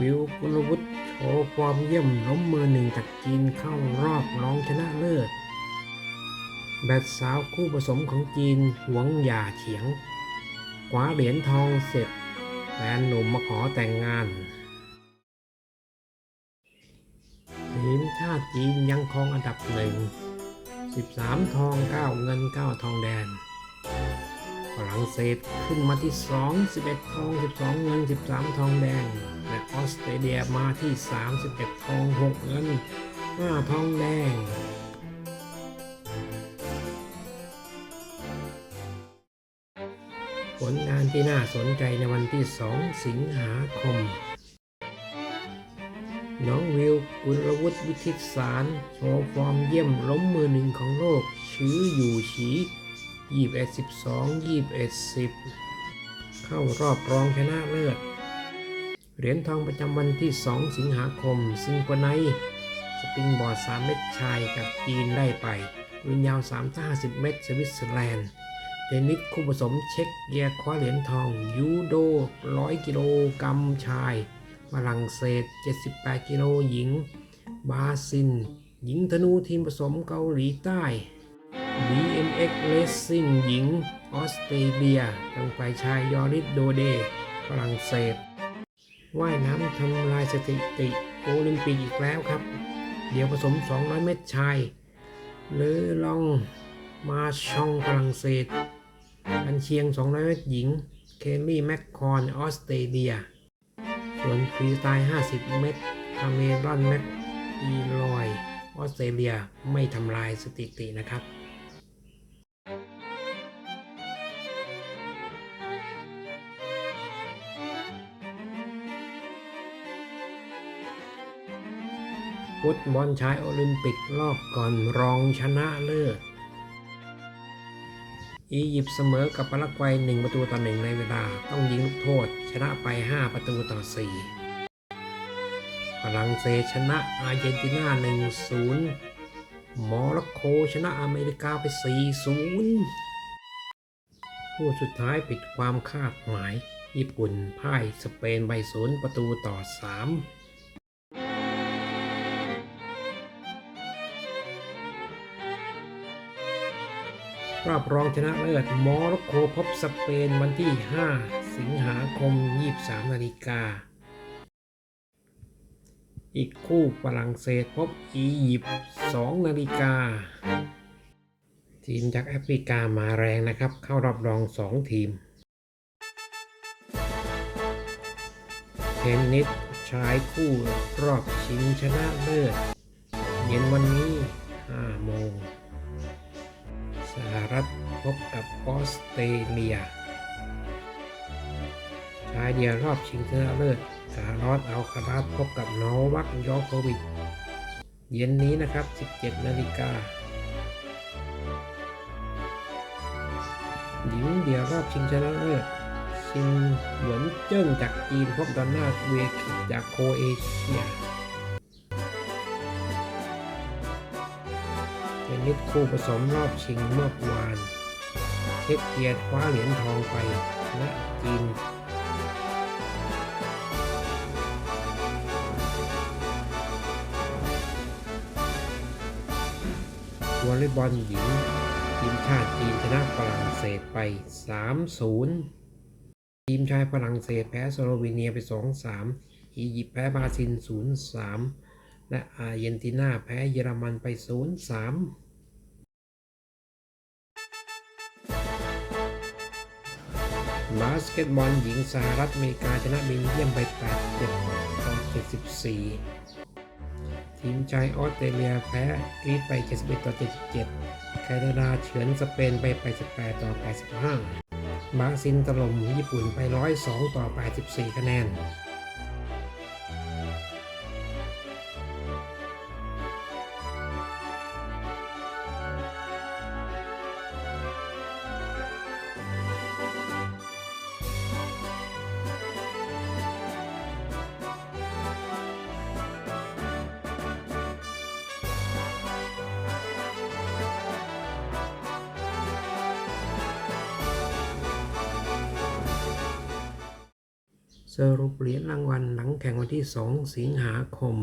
วิวกุลวุฒิโชว์ความเยี่ยมล้มมือหนึ่งจากจีนเข้ารอบรองชนะเลิศ แบดสาวคู่ผสมของจีนหวงหย่าเฉียงคว้าเหรียญทองเสร็จแฟนหนุ่มมาขอแต่งงานทีมชาติจีนยังครองอันดับหนึ่ง 13 ทอง 9 เงิน 9 ทองแดน ฝรั่งเศสขึ้นมาที่ 2 11 ทอง 12 เงิน 13 ทองแดง และออสเตรเลียมาที่ 31 ทอง 6 เงิน 5 ทองแดงผลงานที่น่าสนใจในวันที่ 2 สิงหาคม น้องวิวกุลวุฒิวิทิตสารโชว์ฟอร์มเยี่ยมล้มมือหนึ่งของโลก ชื้ออยู่ฉี 21 12 21 10 เข้ารอบรองชนะเลิศ เหรียญทองประจำวันที่ 2 สิงหาคม ซิงโกไนสปริงบอร์ด 3 เม็ดชายจากจีนได้ไปปืนยาว350 เมตร สวิตเซอร์แลนด์เทนนิสคู่ผสมเช็กเกียคว้าเหรียญทอง ยูโด 100 กิโลกรัมชายฝรั่งเศส 78 กิโลหญิง บาซิลหญิงธนูทีมผสมเกาหลีใต้ BMX Racing หญิงออสเตรเลียทางฝ่ายชายยอริสโดเดฝรั่งเศส ว่ายน้ำทำลายสถิติโอลิมปิกอีกแล้วครับ เดี๋ยวผสม 200 เมตรชายเลอลองมาชองฝรั่งเศสกันเชียง 200 เมตรหญิง เคลลี่แมคคอนออสเตรเลีย ส่วนฟรีสไตล์ 50 เมตรคาเมรอนแม็กอีลอย ออสเตรเลียไม่ทำลายสถิตินะครับ ฟุตบอลชายโอลิมปิกรอบก่อนรองชนะเลิศ อียิปต์เสมอกับปารากวัย 1 ประตูต่อ 1 ในเวลาต้องยิงลูกโทษ ชนะไป 5 ประตูต่อ 4 ฝรั่งเศสชนะอาร์เจนตินา 1-0โมร็อกโกชนะอเมริกาไป 4-0คู่สุดท้ายปิดความคาดหมาย ญี่ปุ่นพ่ายสเปนไป 0 ประตูต่อ 3 รอบรองชนะเลิศโมร็อกโกพบสเปนวันที่ 5 สิงหาคม 23 นาฬิกา อีกคู่ฝรั่งเศสพบอียิปต์2นาฬิกา ทีมจากแอฟริกามาแรงนะครับ เข้ารอบรอง 2 ทีม เทนนิสชายคู่รอบชิงชนะเลิศเย็นวันนี้5โมง หรัฐพบกับออสเตรเลีย ชายเดียวรอบชิงชนะเลิศสหรัฐเอาคาราพบกับโนวัคยอโควิด เย็นนี้นะครับ 17 นาฬิกาหญิงเดียวรอบชิงชนะเลิศชินหวนเจิ้งจากจีนพบดอนน่าเวคิจากโคเอเชีย เทนนิสคู่ผสมรอบชิงเมื่อวานเช็กเกียร์คว้าเหรียญทองไปชนะจีนวอลเลย์บอลหญิงทีมชาติจีนชนะฝรั่งเศสไป 3-0 ทีมชายฝรั่งเศสแพ้สโลวีเนียไป 2-3 อียิปต์แพ้บราซิล 0-3 และอาร์เจนตินาแพ้เยอรมันไป 0-3บาสเกตบอลหญิงสหรัฐอเมริกาชนะเบลเยียมไป8-7ต่อ74 ทีมชายออสเตรเลียแพ้กรีซไป 71ต่อ77 แคนาดาเฉือนสเปนไป 88ต่อ85 บราซิลถล่มญี่ปุ่นไป 102ต่อ84 คะแนน สรุปเหรียญรางวัลหลังแข่งวันที่ 2 สิงหาคม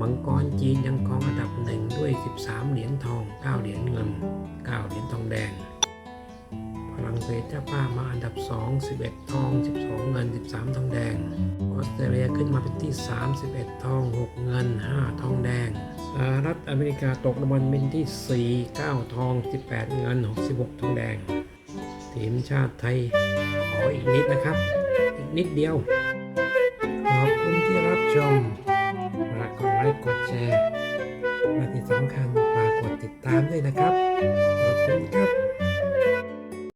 มังกรจีนยังครองอันดับหนึ่งด้วย 13 เหรียญทอง 9 เหรียญเงิน 9 เหรียญทองแดง ฝรั่งเศสเจ้าป้ามาอันดับ 2 11 ทอง 12 เงิน 13 ทองแดง ออสเตรเลียขึ้นมาเป็นที่ 31 ทอง 6 เงิน 5 ทองแดงสหรัฐอเมริกาตกรางวัลเป็นที่ 4 9 ทอง 18 เงิน 66 ทองแดง ทีมชาติไทยขออีกนิดนะครับ นิดเดียว ขอบคุณที่รับชมฝากกดไลค์กดแชร์และที่สำคัญฝากกดติดตามด้วยนะครับ ขอบคุณครับ